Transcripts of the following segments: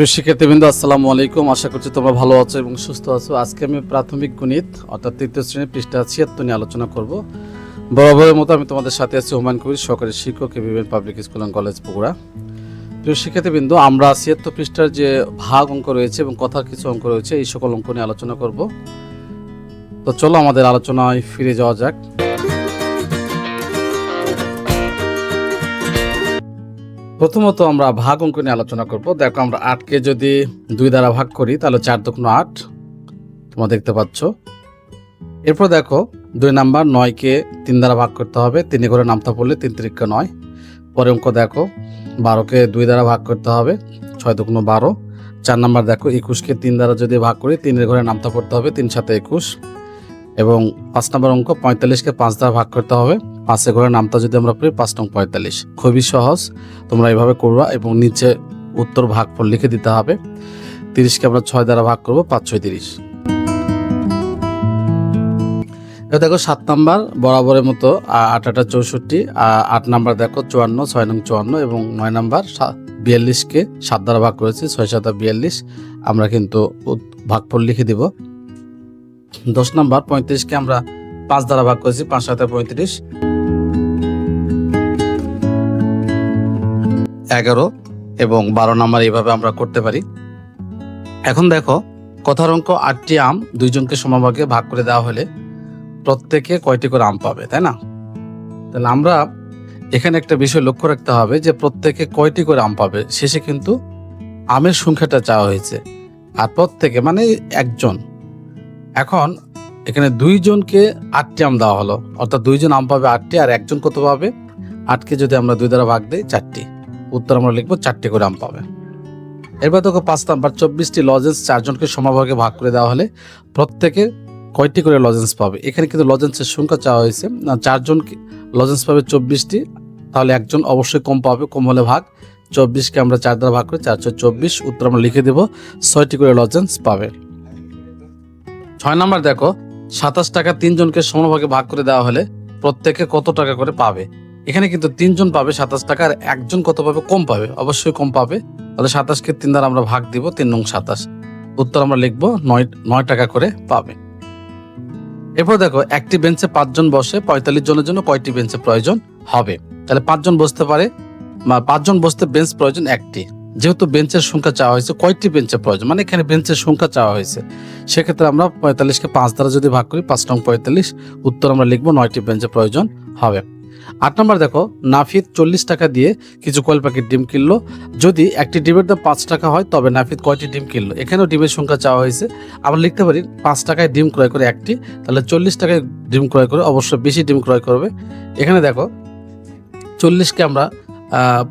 প্রিয় শিক্ষার্থীবৃন্দ, আসসালামু আলাইকুম। আশা করছি তোমরা ভালো আছো এবং সুস্থ আছো। আজকে আমি প্রাথমিক গণিত, অর্থাৎ তৃতীয় শ্রেণির পৃষ্ঠা ছিয়াত্তর নিয়ে আলোচনা করব। বরাবরের মতো আমি তোমাদের সাথে আছি হুমায়ুন কবির, সহকারী শিক্ষক ABN public school and college Bogura. প্রিয় শিক্ষার্থীবৃন্দ, আমরা ছিয়াত্তর পৃষ্ঠার যে ভাগ অঙ্ক রয়েছে এবং কথার কিছু অঙ্ক রয়েছে, এই সকল অঙ্ক নিয়ে আলোচনা করব। তো চলো আমাদের আলোচনায় ফিরে যাওয়া যাক। প্রথমত আমরা ভাগ অঙ্ক নিয়ে আলোচনা করব। দেখো আমরা আটকে যদি দুই দ্বারা ভাগ করি, তাহলে চার দক্ষিণ আট। তোমরা দেখতে পাচ্ছ। এরপর দেখো, দুই নাম্বার নয়কে তিন দ্বারা ভাগ করতে হবে। তিনে করে নামতা পড়লে তিন তিরিক্কা নয়। পরে অঙ্ক দেখো বারোকে দুই দ্বারা ভাগ করতে হবে, ছয় দক্ষিণ বারো। চার নাম্বার দেখো একুশকে তিন দ্বারা যদি ভাগ করি তিনের ঘরে নামতা পড়তে হবে, তিন সাথে একুশ। এবং পাঁচ নম্বর অঙ্ক পঁয়তাল্লিশকে পাঁচ দ্বারা ভাগ করতে হবে। পাঁচের ঘরে নামতা যদি আমরা পড়ি, পাঁচ নং পঁয়তাল্লিশ। খুবই সহজ, তোমরা এইভাবে করবা এবং নিচে উত্তর ভাগফল লিখে দিতে হবে। তিরিশকে আমরা ছয় দ্বারা ভাগ করব, পাঁচ ছয় তিরিশ। এবার দেখো সাত নাম্বার, বরাবরের মতো আট আটা চৌষট্টি আট নাম্বার দেখো চুয়ান্ন, ছয় নং চুয়ান্ন এবং নয় নাম্বার বিয়াল্লিশকে সাত দ্বারা ভাগ করেছি, ছয় সাত বিয়াল্লিশ। আমরা কিন্তু ভাগফল লিখে দিব। দশ নাম্বার, পঁয়ত্রিশকে আমরা পাঁচ দ্বারা ভাগ করেছি, পাঁচ সাথে পঁয়ত্রিশ। এগারো এবং বারো নাম্বার এইভাবে আমরা করতে পারি। এখন দেখো, কথার অঙ্ক আটটি আম দুইজনকে সমভাগে ভাগ করে দেওয়া হলে প্রত্যেকে কয়টি করে আম পাবে, তাই না? তাহলে আমরা এখানে একটা বিষয় লক্ষ্য রাখতে হবে যে প্রত্যেকে কয়টি করে আম পাবে, শেষে কিন্তু আমের সংখ্যাটা চাওয়া হয়েছে। আর প্রত্যেকে মানে একজন। এখন এখানে দুইজনকে আটটি আম দেওয়া হলো, অর্থাৎ দুইজন আম পাবে আটটি আর একজন কত পাবে? আটকে যদি আমরা দুই দ্বারা ভাগ দিই, চারটি। উত্তর আমরা লিখব চারটি করে আম পাবে। এরপর দেখো পাঁচ নাম্বার, চব্বিশটি লজেন্স চারজনকে সমভাগে ভাগ করে দেওয়া হলে প্রত্যেকে কয়টি করে লজেন্স পাবে? এখানে কিন্তু লজেন্সের সংখ্যা চাওয়া হয়েছে। না লজেন্স পাবে চব্বিশটি, তাহলে একজন অবশ্যই কম পাবে, কম হলে ভাগ। চব্বিশকে আমরা চার দ্বারা ভাগ করে, চারশো চব্বিশ, উত্তর আমরা লিখে দেব ছয়টি করে লজেন্স পাবে। ছয় নাম্বার দেখো, সাতাশ টাকা তিনজনকে সমভাগে ভাগ করে দেওয়া হলে প্রত্যেকে কত টাকা করে পাবে? এখানে কিন্তু তিনজন পাবে সাতাশ টাকা আর একজন কত পাবে? কম পাবে। অবশ্যই কম পাবে। তাহলে সাতাশকে তিন দ্বারা আমরা ভাগ দিব, তিন নং সাতাশ। উত্তর আমরা লিখব নয় নয় টাকা করে পাবে। এরপর দেখো, একটি বেঞ্চে পাঁচজন বসে, পঁয়তাল্লিশ জনের জন্য কয়টি বেঞ্চে প্রয়োজন হবে? তাহলে পাঁচজন বসতে পারে পাঁচজন বসতে বেঞ্চ প্রয়োজন একটি। যেহেতু বেঞ্চের সংখ্যা চাওয়া হয়েছে, কয়টি বেঞ্চের প্রয়োজন? মানে এখানে বেঞ্চের সংখ্যা চাওয়া হয়েছে। সেক্ষেত্রে আমরা পঁয়তাল্লিশকে পাঁচ দ্বারা যদি ভাগ করি, পাঁচ নং পঁয়তাল্লিশ, উত্তর আমরা লিখব নয়টি বেঞ্চের প্রয়োজন হবে। আট নম্বর দেখো, নাফিদ চল্লিশ টাকা দিয়ে কিছু কয়েল প্যাকেট ডিম কিনলো। যদি একটি ডিমের দাম পাঁচ টাকা হয়, তবে নাফিদ কয়টি ডিম কিনলো? এখানেও ডিমের সংখ্যা চাওয়া হয়েছে। আমরা লিখতে পারি, পাঁচ টাকায় ডিম ক্রয় করে একটি, তাহলে চল্লিশ টাকায় ডিম ক্রয় করে অবশ্যই বেশি ডিম ক্রয় করবে। এখানে দেখো, চল্লিশকে আমরা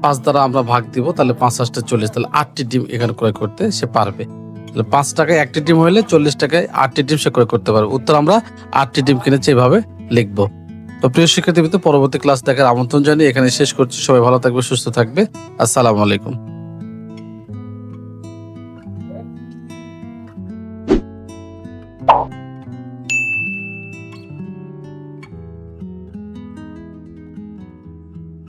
পাঁচ দ্বারা আমরা ভাগ দিব, তাহলে পাঁচ আসটা চল্লিশ, তাহলে আটটি ডিম এখানে ক্রয় করতে সে পারবে। তাহলে পাঁচ টাকায় একটি ডিম হলে চল্লিশ টাকায় আটটি ডিম সে ক্রয় করতে পারবে। উত্তর আমরা আটটি ডিম কিনেছি এভাবে লিখব। তো প্রিয় শিক্ষার্থী পরবর্তী ক্লাস দেখার আমন্ত্রণ জানিয়ে এখানে শেষ করছি। সবাই ভালো থাকবে, সুস্থ থাকবে। আসসালামু আলাইকুম।